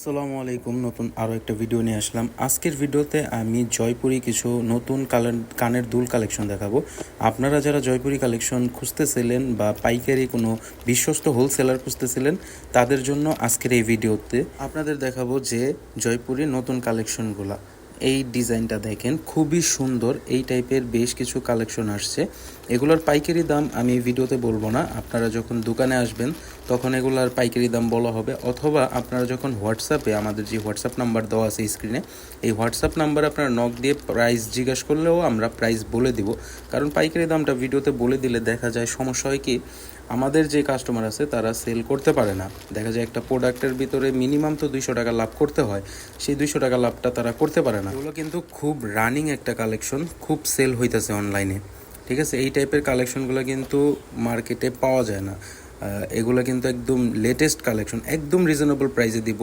আসসালামু আলাইকুম, নতুন আরও একটা ভিডিও নিয়ে আসলাম। আজকের ভিডিওতে আমি জয়পুরি কিছু নতুন কানের দুল কালেকশন দেখাবো। আপনারা যারা জয়পুরি কালেকশন খুঁজতেছিলেন বা পাইকারি কোনো বিশ্বস্ত হোলসেলার খুঁজতেছিলেন, তাদের জন্য আজকের এই ভিডিওতে আপনাদের দেখাবো যে জয়পুরি নতুন কালেকশনগুলা এই ডিজাইনটা দেখেন, খুবই সুন্দর। এই টাইপের বেশ কিছু কালেকশন আসছে। এগুলোর পাইকারি দাম আমি ভিডিওতে বলব না। আপনারা যখন দোকানে আসবেন, তখন এগুলোর পাইকারি দাম বলা হবে। অথবা আপনারা যখন হোয়াটসঅ্যাপে আমাদের যে হোয়াটসঅ্যাপ নাম্বার দেওয়া আছে স্ক্রিনে এই হোয়াটসঅ্যাপ নাম্বার আপনারা নক দিয়ে প্রাইস জিজ্ঞাসা করলেও আমরা প্রাইস বলে দিব। কারণ পাইকারি দামটা ভিডিওতে বলে দিলে দেখা যায়, সমস্যা হয় কি আমাদের যে কাস্টমার আছে, তারা সেল করতে পারে না। দেখা যায় একটা প্রোডাক্টের ভিতরে মিনিমাম তো দুইশো টাকা লাভ করতে হয়। সেই দুইশো টাকা লাভটা তারা করতে পারে না। এগুলো কিন্তু খুব রানিং একটা কালেকশন খুব সেল হইতেছে অনলাইনে ঠিক আছে? এই টাইপের কালেকশনগুলো কিন্তু মার্কেটে পাওয়া যায় না। এগুলো কিন্তু একদম লেটেস্ট কালেকশন একদম রিজনেবল প্রাইসে দিব।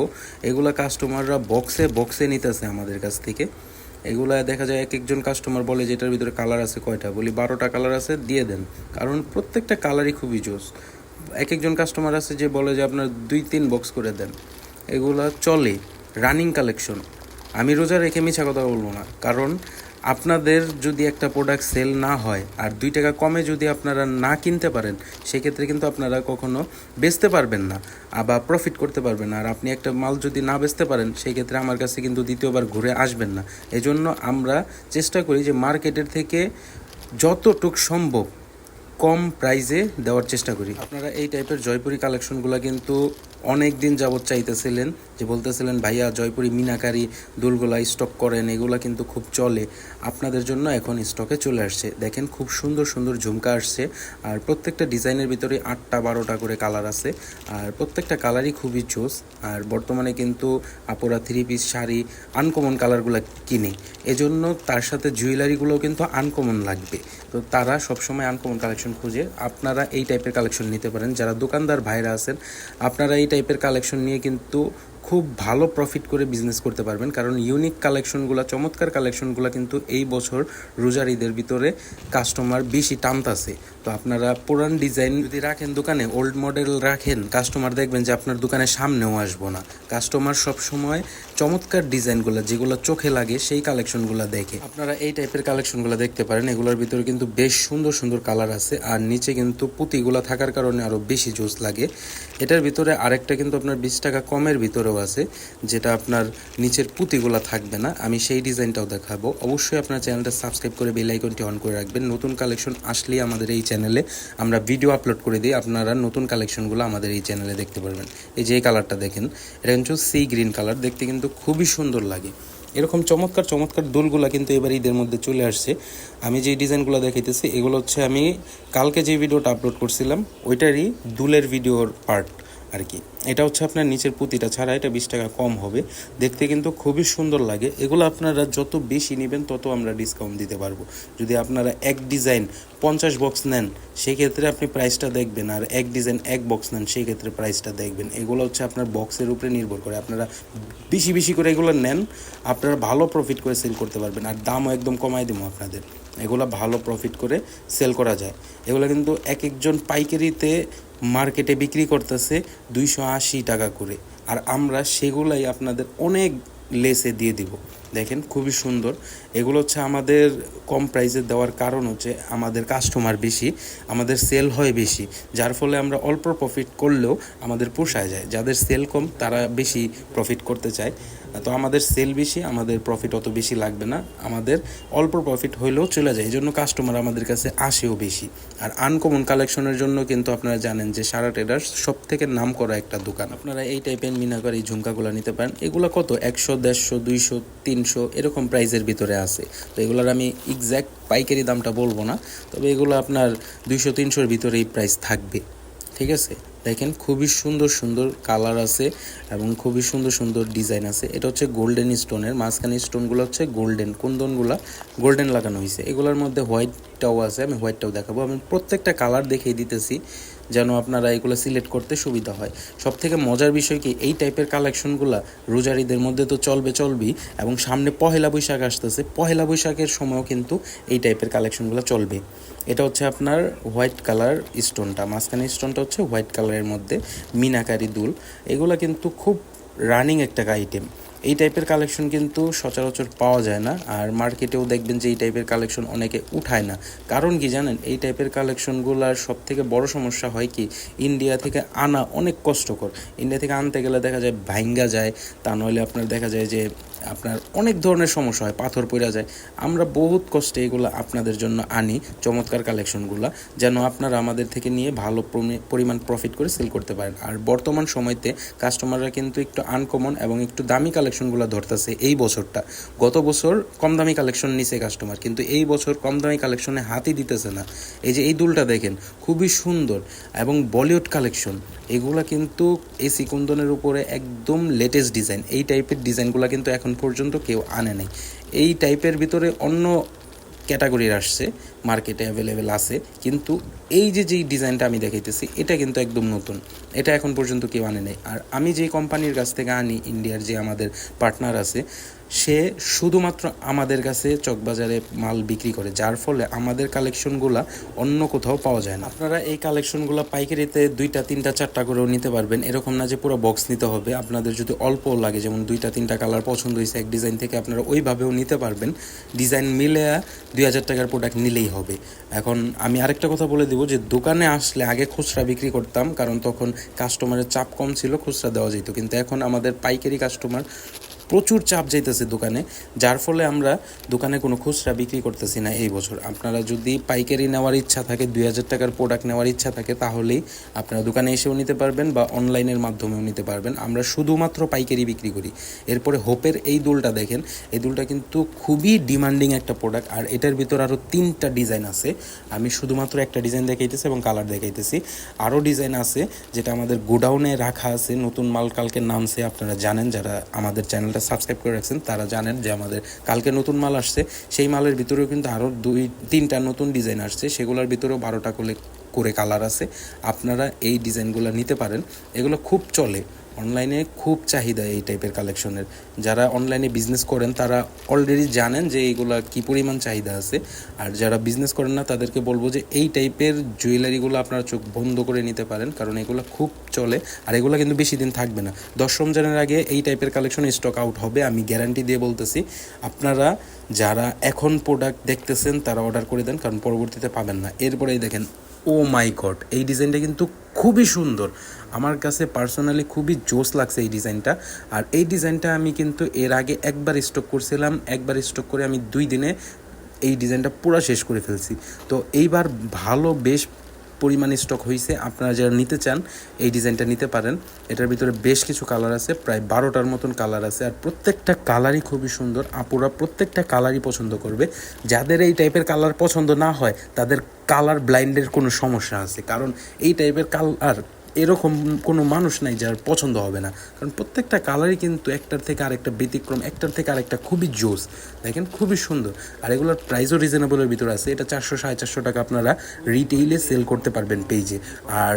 এগুলো কাস্টমাররা বক্সে বক্সে নিতেছে আমাদের কাছ থেকে। এগুলা দেখা যায় এক একজন কাস্টমার বলে যে এটার ভিতরে কালার আছে কয়টা? বলি, বারোটা কালার আছে, দিয়ে দেন। কারণ প্রত্যেকটা কালারই খুবই জোস। এক একজন কাস্টমার আছে যে বলে যে আপনার দুই, তিন বক্স করে দেন। এগুলা চলে। রানিং কালেকশন আমি রোজা রেখে মিছা কথা বলব না। কারণ আপনাদের যদি একটা প্রোডাক্ট সেল না হয় আর দুই টাকা কমে যদি আপনারা না কিনতে পারেন, সেক্ষেত্রে কিন্তু আপনারা কখনো বেচতে পারবেন না আবার প্রফিট করতে পারবেন না। আর আপনি একটা মাল যদি না বেচতে পারেন সেই ক্ষেত্রে আমার কাছে কিন্তু দ্বিতীয়বার ঘুরে আসবেন না। এজন্য আমরা চেষ্টা করি যে মার্কেটের থেকে যতটুক সম্ভব কম প্রাইসে দেওয়ার চেষ্টা করি। আপনারা এই টাইপের জয়পুরি কালেকশনগুলো কিন্তু অনেক দিন যাবৎ চাইতেছিলেন যে বলতেছিলেন, ভাইয়া, জয়পুরি মিনাকারি দুলগুলা স্টক করেন, এগুলা কিন্তু খুব চলে। আপনাদের জন্য এখন স্টকে চলে আসছে। দেখেন খুব সুন্দর সুন্দর ঝুমকা আসছে। আর প্রত্যেকটা ডিজাইনের ভিতরে আটটা, বারোটা করে কালার আছে। আর প্রত্যেকটা কালারই খুবই চোস। আর বর্তমানে কিন্তু আপুরা থ্রি পিস শাড়ি আনকমন কালারগুলো কিনে। এজন্য তার সাথে জুয়েলারিগুলোও কিন্তু আনকমন লাগবে। তো তারা সবসময় আনকমন কালেকশন খুঁজে। আপনারা এই টাইপের কালেকশন নিতে পারেন। যারা দোকানদার, ভাইরা আছেন, আপনারা এই টাইপের কালেকশন নিয়ে কিন্তু খুব ভালো প্রফিট করে বিজনেস করতে পারবেন। কারণ ইউনিক কালেকশনগুলো চমৎকার কালেকশনগুলো কিন্তু এই বছর রোজার ঈদের ভিতরে কাস্টমার বেশি টানতাছে। তো আপনারা পুরান ডিজাইন যদি রাখেন দোকানে ওল্ড মডেল রাখেন কাস্টমার দেখবেন যে আপনার দোকানের সামনেও আসব না। কাস্টমার সব সময় চমৎকার ডিজাইনগুলো যেগুলো চোখে লাগে, সেই কালেকশনগুলো দেখে। আপনারা এই টাইপের কালেকশনগুলো দেখতে পারেন। এগুলোর ভিতরে কিন্তু বেশ সুন্দর সুন্দর কালার আছে। আর নিচে কিন্তু পুঁতিগুলো থাকার কারণে আরও বেশি জোস লাগে। এটার ভিতরে আরেকটা কিন্তু আপনার বিশ টাকা কমের ভিতরেও আছে, যেটা আপনার নিচের পুঁতিগুলো থাকবে না, আমি সেই ডিজাইনটাও দেখাবো। অবশ্যই আপনার চ্যানেলটা সাবস্ক্রাইব করে বেল আইকনটি অন করে রাখবেন। নতুন কালেকশন আসলেই আমাদের এই চ্যানেলে আমরা ভিডিও আপলোড করে দিই, আপনারা নতুন কালেকশনগুলো আমাদের এই চ্যানেলে দেখতে পারবেন। এই যে কালারটা দেখেন, এটা কিন্তু সি গ্রিন কালার, দেখতে কিন্তু খুবই সুন্দর লাগে। এরকম চমৎকার চমৎকার দুলগুলা কিন্তু এবার ঈদের মধ্যে চলে আসছে। আমি যে ডিজাইনগুলো দেখাইতেছি, এগুলো হচ্ছে আমি কালকে যে ভিডিওটা আপলোড করছিলাম, ওইটারই দুলের ভিডিওর পার্ট আর কি এটা হচ্ছে আপনার নিচের পুঁতিটা ছাড়া এটা বিশ টাকা কম হবে। দেখতে কিন্তু খুবই সুন্দর লাগে। এগুলো আপনারা যত বেশি নেবেন, তত আমরা ডিসকাউন্ট দিতে পারব। যদি আপনারা এক ডিজাইন পঞ্চাশ বক্স নেন সেই ক্ষেত্রে আপনি প্রাইসটা দেখবেন। আর এক ডিজাইন এক বক্স নেন সেই ক্ষেত্রে প্রাইসটা দেখবেন। এগুলো হচ্ছে আপনার বক্সের উপরে নির্ভর করে। আপনারা বেশি বেশি করে এগুলো নেন, আপনারা ভালো প্রফিট করে সেল করতে পারবেন। আর দামও একদম কমাই দেবো আপনাদের। এগুলো ভালো প্রফিট করে সেল করা যায়। এগুলো কিন্তু এক একজন পাইকারিতে মার্কেটে বিক্রি করতেছে দুইশো আশি টাকা করে। আর আমরা সেগুলাই আপনাদের অনেক লেসে দিয়ে দিব। দেখেন, খুবই সুন্দর। এগুলো হচ্ছে আমাদের কম প্রাইসে দেওয়ার কারণ হচ্ছে আমাদের কাস্টমার বেশি, আমাদের সেল হয় বেশি, যার ফলে আমরা অল্প প্রফিট করলেও আমাদের পোষায় যায়। যাদের সেল কম, তারা বেশি প্রফিট করতে চায়। তো আমাদের সেল বেশি, আমাদের প্রফিট অত বেশি লাগবে না। আমাদের অল্প প্রফিট হইলেও চলে যায় এই জন্য কাস্টমার আমাদের কাছে আসেও বেশি। আর আনকমন কালেকশনের জন্য কিন্তু আপনারা জানেন যে সারা ট্রেডার্স সব থেকে নাম করা একটা দোকান। আপনারা এই টাইপের মিনাকার এই ঝুমকাগুলো নিতে পারেন। এগুলো কত? একশো, দেড়শো, দুইশো, তিনশো, এরকম প্রাইসের ভিতরে আছে। তো এগুলোর আমি এক্স্যাক্ট পাইকারি দামটা বলব না, তবে এগুলো আপনার দুইশো, তিনশোর ভিতরেই প্রাইস থাকবে। ঠিক আছে? দেখেন খুবই সুন্দর সুন্দর কালার আছে এবং খুবই সুন্দর সুন্দর ডিজাইন আছে। এটা হচ্ছে গোল্ডেন স্টোনের মাঝখানে স্টোনগুলো হচ্ছে গোল্ডেন কুন্দনগুলা গোল্ডেন লাগানো হয়েছে এগুলোর মধ্যে হোয়াইটটাও আছে, আমি হোয়াইটটাও দেখাবো। আমি প্রত্যেকটা কালার দেখিয়ে দিতেছি যেন আপনারা এগুলো সিলেক্ট করতে সুবিধা হয়। সব থেকে মজার বিষয় কি, এই টাইপের কালেকশনগুলো রোজারিদের মধ্যে তো চলবে, চলবেই এবং সামনে পহেলা বৈশাখ আসতেছে। পহেলা বৈশাখের সময়ও কিন্তু এই টাইপের কালেকশনগুলো চলবে। এটা হচ্ছে আপনার হোয়াইট কালার স্টোনটা। মাঝখানে স্টোনটা হচ্ছে হোয়াইট কালারের মধ্যে মিনাকারি দুল। এগুলো কিন্তু খুব রানিং একটা আইটেম। এই টাইপের কালেকশন কিন্তু সচরাচর পাওয়া যায় না। আর মার্কেটেও দেখবেন যে এই টাইপের কালেকশন অনেকে উঠায় না। কারণ কি জানেন? এই টাইপের কালেকশনগুলোর সব থেকে বড় সমস্যা হয় কি? ইন্ডিয়া থেকে আনা অনেক কষ্টকর। ইন্ডিয়া থেকে আনতে গেলে দেখা যায় ভাইঙ্গা যায়। তা নইলে আপনার দেখা যায় যে আপনার অনেক ধরনের সমস্যা হয়, পাথর পড়ে যায়। আমরা বহুত কষ্টে এগুলো আপনাদের জন্য আনি, চমৎকার কালেকশনগুলো যেন আপনারা আমাদের থেকে নিয়ে ভালো পরিমাণ প্রফিট করে সেল করতে পারেন। আর বর্তমান সময়তে কাস্টমাররা কিন্তু একটু আনকমন এবং একটু দামি কালেকশনগুলো ধরতেছে এই বছরটা। গত বছর কম দামি কালেকশন নিছে কাস্টমার কিন্তু এই বছর কম দামি কালেকশনে হাতই দিতেছে না। এই যে এই দুলটা দেখেন, খুবই সুন্দর এবং বলিউড কালেকশন এগুলা কিন্তু এই সিকুন্দনের উপরে একদম লেটেস্ট ডিজাইন এই টাইপের ডিজাইনগুলো কিন্তু এখন পর্যন্ত কেউ আনে নাই। এই টাইপের ভিতরে অন্য ক্যাটাগরির আসছে মার্কেটে অ্যাভেলেবেল আছে কিন্তু এই যে যেই ডিজাইনটা আমি দেখাইতেছি, এটা কিন্তু একদম নতুন। এটা এখন পর্যন্ত কেউ আনে নাই। আর আমি যেই কোম্পানির কাছ থেকে আনি ইন্ডিয়ার যে আমাদের পার্টনার আছে, সে শুধুমাত্র আমাদের কাছে চকবাজারে মাল বিক্রি করে, যার ফলে আমাদের কালেকশনগুলা অন্য কোথাও পাওয়া যায় না। আপনারা এই কালেকশনগুলো পাইকারিতে দুইটা, তিনটা, চারটা করেও নিতে পারবেন। এরকম না যে পুরো বক্স নিতে হবে। আপনাদের যদি অল্প লাগে, যেমন দুইটা, তিনটা কালার পছন্দ হয়েছে, এক ডিজাইন থেকে আপনারা ওইভাবেও নিতে পারবেন। ডিজাইন মিলে দুই হাজার টাকার প্রোডাক্ট নিলেই হবে। এখন আমি আরেকটা কথা বলে দিব যে দোকানে আসলে আগে খুচরা বিক্রি করতাম, কারণ তখন কাস্টমারের চাপ কম ছিল, খুচরা দেওয়া যেত। কিন্তু এখন আমাদের পাইকারি কাস্টমার প্রচুর চাপ যাইতেছে দোকানে, যার ফলে আমরা দোকানে কোনো খুচরা বিক্রি করতেছি না এই বছর। আপনারা যদি পাইকারি নেওয়ার ইচ্ছা থাকে, দুই হাজার টাকার প্রোডাক্ট নেওয়ার ইচ্ছা থাকে, তাহলেই আপনারা দোকানে এসেও নিতে পারবেন বা অনলাইনের মাধ্যমেও নিতে পারবেন। আমরা শুধুমাত্র পাইকারি বিক্রি করি। এরপরে হোপের এই দুলটা দেখেন, এই দুলটা কিন্তু খুবই ডিমান্ডিং একটা প্রোডাক্ট আর এটার ভিতর আরও তিনটা ডিজাইন আছে। আমি শুধুমাত্র একটা ডিজাইন দেখাইতেছি এবং কালার দেখাইতেছি। আরও ডিজাইন আছে যেটা আমাদের গোডাউনে রাখা আছে, নতুন মাল কালকে নামছে, আপনারা জানেন, যারা আমাদের চ্যানেলটা সাবস্ক্রাইব করে রাখছেন, তারা জানেন যে আমাদের কালকে নতুন মাল আসছে। সেই মালের ভিতরেও কিন্তু আরও দুই, তিনটা নতুন ডিজাইন আসছে। সেগুলোর ভিতরেও বারোটা করে করে কালার আছে। আপনারা এই ডিজাইনগুলো নিতে পারেন। এগুলো খুব চলে। অনলাইনে খুব চাহিদা এই টাইপের কালেকশনের যারা অনলাইনে বিজনেস করেন, তারা অলরেডি জানেন যে এইগুলা কি পরিমাণ চাহিদা আছে। আর যারা বিজনেস করেন না, তাদেরকে বলব যে এই টাইপের জুয়েলারিগুলো আপনারা চোখ বন্ধ করে নিতে পারেন, কারণ এগুলো খুব চলে, আর এগুলো কিন্তু বেশি দিন থাকবে না। দশ রমজানের আগে এই টাইপের কালেকশন স্টক আউট হবে, আমি গ্যারান্টি দিয়ে বলতেছি, আপনারা যারা এখন প্রোডাক্ট দেখতেছেন, তারা অর্ডার করে দেন, কারণ পরবর্তীতে পাবেন না। এরপরেই দেখেন ও মাই গড, এই ডিজাইনটা কিন্তু খুবই সুন্দর। আমার কাছে পার্সোনালি খুবই জোস লাগছে এই ডিজাইনটা। আর এই ডিজাইনটা আমি কিন্তু এর আগে একবার স্টক করছিলাম, একবার স্টক করে আমি দুই দিনে এই ডিজাইনটা পুরো শেষ করে ফেলছি। তো এইবার ভালো, বেশ পরিমাণ স্টক হয়েছে আপনারা যারা নিতে চান, এই ডিজাইনটা নিতে পারেন। এটার ভিতরে বেশ কিছু কালার আছে, প্রায় বারোটার মতন কালার আছে, আর প্রত্যেকটা কালারই খুবই সুন্দর। আপুরা প্রত্যেকটা কালারই পছন্দ করবে। যাদের এই টাইপের কালার পছন্দ না হয়, তাদের কালার ব্লাইন্ডের কোনো সমস্যা আছে। কারণ এই টাইপের কালার এরকম কোনো মানুষ নাই যার পছন্দ হবে না। কারণ প্রত্যেকটা কালারই কিন্তু একটার থেকে আরেকটা ব্যতিক্রম, একটার থেকে আরেকটা খুবই জোস, দেখেন? খুবই সুন্দর। আর এগুলোর প্রাইসও রিজনেবলের ভিতরে আছে। এটা চারশো, সাড়ে চারশো টাকা আপনারা রিটেইলে সেল করতে পারবেন পেজে আর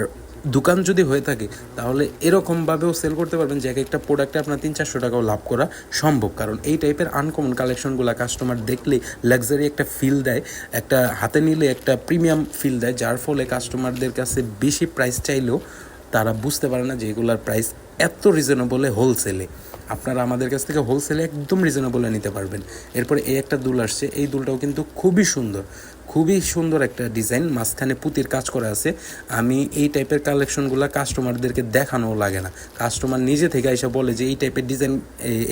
দোকান যদি হয়ে থাকে, তাহলে এরকমভাবেও সেল করতে পারবেন যে এক একটা প্রোডাক্টে আপনার তিন চারশো টাকাও লাভ করা সম্ভব। কারণ এই টাইপের আনকমন কালেকশনগুলো কাস্টমার দেখলেই লাক্সারি একটা ফিল দেয়, একটা হাতে নিলে একটা প্রিমিয়াম ফিল দেয়, যার ফলে কাস্টমারদের কাছে বেশি প্রাইস চাইলেও তারা বুঝতে পারে না যে এগুলার প্রাইস এত রিজনেবলে হোলসেলে আপনারা আমাদের কাছ থেকে হোলসেলে একদম রিজনেবলে নিতে পারবেন। এরপরে এই একটা দুল আসছে, এই দুলটাও কিন্তু খুবই সুন্দর। খুবই সুন্দর একটা ডিজাইন মাঝখানে পুঁতির কাজ করা আছে। আমি এই টাইপের কালেকশনগুলো কাস্টমারদেরকে দেখানোও লাগে না। কাস্টমার নিজে থেকে এসে বলে যে, এই টাইপের ডিজাইন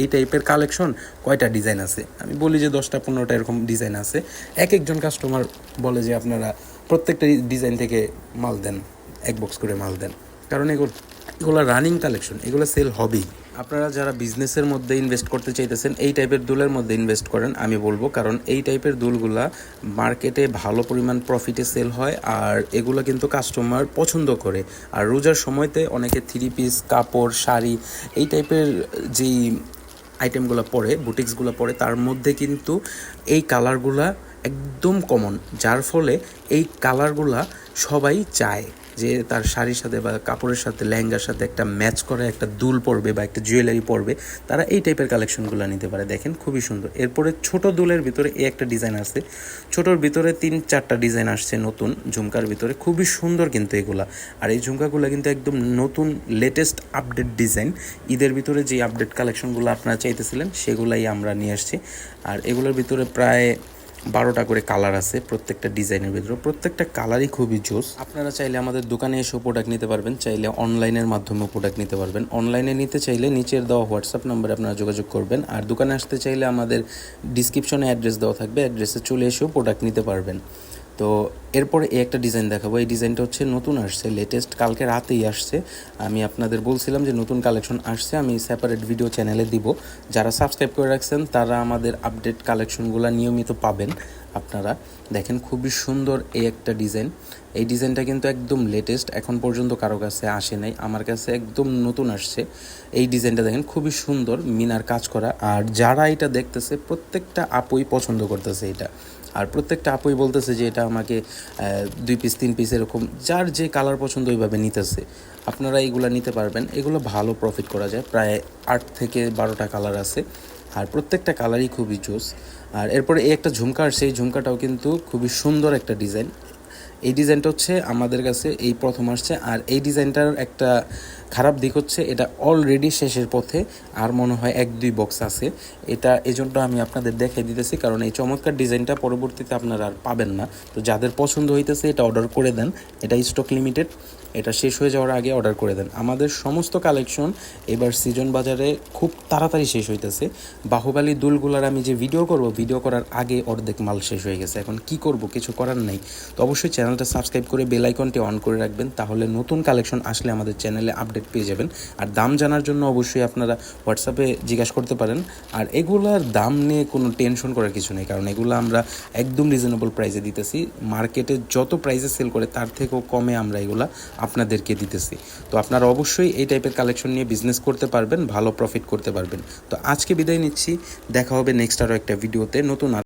এই টাইপের কালেকশন কয়টা ডিজাইন আছে? আমি বলি যে, দশটা, পনেরোটা এরকম ডিজাইন আছে। এক একজন কাস্টমার বলে যে, আপনারা প্রত্যেকটা ডিজাইন থেকে মাল দেন, এক বক্স করে মাল দেন। কারণ এগুলো এগুলো রানিং কালেকশন এগুলো সেল হবেই। আপনারা যারা বিজনেসের মধ্যে ইনভেস্ট করতে চাইতেছেন, এই টাইপের দুলের মধ্যে ইনভেস্ট করেন, আমি বলব। কারণ এই টাইপের দুলগুলা মার্কেটে ভালো পরিমাণ প্রফিটে সেল হয় আর এগুলো কিন্তু কাস্টমার পছন্দ করে। আর রোজার সময়তে অনেকে থ্রি পিস কাপড়, শাড়ি, এই টাইপের যেই আইটেমগুলো পরে বুটিক্সগুলো পরে, তার মধ্যে কিন্তু এই কালারগুলা একদম কমন যার ফলে এই কালারগুলা সবাই চায়। যে তার শাড়ির সাথে বা কাপড়ের সাথে, লেহেঙ্গার সাথে একটা ম্যাচ করে, একটা দুল পরবে বা একটা জুয়েলারি পরবে, তারা এই টাইপের কালেকশনগুলো নিতে পারে। দেখেন, খুবই সুন্দর। এরপরে ছোট দুলের ভিতরে এই একটা ডিজাইন আসছে। ছোটোর ভিতরে তিন, চারটা ডিজাইন আসছে নতুন ঝুমকার ভিতরে। খুবই সুন্দর কিন্তু এগুলা। আর এই ঝুমকাগুলো কিন্তু একদম নতুন লেটেস্ট আপডেট ডিজাইন ঈদের ভিতরে যে আপডেট কালেকশনগুলো আপনারা চাইতেছিলেন, সেগুলাই আমরা নিয়ে আসছি। আর এগুলোর ভিতরে প্রায় বারোটা করে কালার আছে, প্রত্যেকটা ডিজাইনের ভিতরে প্রত্যেকটা কালারই খুবই জোস। আপনারা চাইলে আমাদের দোকানে এসেও প্রোডাক্ট নিতে পারবেন, চাইলে অনলাইনের মাধ্যমেও প্রোডাক্ট নিতে পারবেন। অনলাইনে নিতে চাইলে নিচের দেওয়া হোয়াটসঅ্যাপ নাম্বারে আপনারা যোগাযোগ করবেন। আর দোকানে আসতে চাইলে আমাদের ডিসক্রিপশনে অ্যাড্রেস দেওয়া থাকবে অ্যাড্রেসে চলে এসেও প্রোডাক্ট নিতে পারবেন। তো এরপরে এই একটা ডিজাইন দেখাবো। এই ডিজাইনটা হচ্ছে নতুন আসছে লেটেস্ট কালকে রাতেই আসছে। আমি আপনাদের বলছিলাম যে নতুন কালেকশন আসছে, আমি সেপারেট ভিডিও চ্যানেলে দিব। যারা সাবস্ক্রাইব করে রাখছেন, তারা আমাদের আপডেট কালেকশনগুলো নিয়মিত পাবেন আপনারা। দেখেন খুবই সুন্দর এই একটা ডিজাইন এই ডিজাইনটা কিন্তু একদম লেটেস্ট এখন পর্যন্ত কারও কাছে আসে নাই, আমার কাছে একদম নতুন আসছে। এই ডিজাইনটা দেখেন খুবই সুন্দর, মিনার কাজ করা। আর যারা এটা দেখতেছে, প্রত্যেকটা আপুই পছন্দ করতেছে এটা। আর প্রত্যেকটা আপুই বলতেছে যে এটা আমাকে দুই পিস তিন পিস এরকম, যার যে কালার পছন্দ ওইভাবে নিতেছে। আপনারা এইগুলো নিতে পারবেন। এগুলো ভালো প্রফিট করা যায়। প্রায় আট থেকে বারোটা কালার আছে। আর প্রত্যেকটা কালারই খুবই জোস আর এরপরে এই একটা ঝুমকা এই ঝুমকাটাও কিন্তু খুবই সুন্দর একটা ডিজাইন এই ডিজাইনটা হচ্ছে আমাদের কাছে এই প্রথম আসছে। আর এই ডিজাইনটার একটা খারাপ দিক হচ্ছে এটা অলরেডি শেষের পথে, আর মনে হয় এক দুই বক্স আছে। এটা এজন্য আমি আপনাদের দেখাই দিতেছি, কারণ এই চমৎকার ডিজাইনটা পরবর্তীতে আপনারা আর পাবেন না। তো যাদের পছন্দ হইতেছে এটা অর্ডার করে দেন, এটা স্টক লিমিটেড এটা শেষ হয়ে যাওয়ার আগে অর্ডার করে দেন। আমাদের সমস্ত কালেকশন এবার সিজন বাজারে খুব তাড়াতাড়ি শেষ হইতেছে। বাহুবালী দুলগুলার আমি যে ভিডিও করব ভিডিও করার আগে অর্ধেক মাল শেষ হয়ে গেছে। এখন কি করব, কিছু করার নাই। তো অবশ্যই চ্যানেলটা সাবস্ক্রাইব করে বেল আইকনটি অন করে রাখবেন, তাহলে নতুন কালেকশন আসলে আমাদের চ্যানেলে আপডেট পেয়ে যাবেন। আর দাম জানার জন্য অবশ্যই আপনারা হোয়াটসঅ্যাপে জিজ্ঞাসা করতে পারেন। আর এগুলার দাম নিয়ে কোনো টেনশন করার কিছু নেই, কারণ এগুলো আমরা একদম রিজনেবল প্রাইসে দিতেছি। মার্কেটে যত প্রাইসে সেল করে, তার থেকেও কমে আমরা এগুলা আপনাদেরকে দিতেছি। তো আপনারা অবশ্যই এই টাইপের কালেকশন নিয়ে বিজনেস করতে পারবেন, ভালো প্রফিট করতে পারবেন। তো আজকে বিদায় নিচ্ছি, দেখা হবে নেক্সট আরও একটা ভিডিওতে নতুন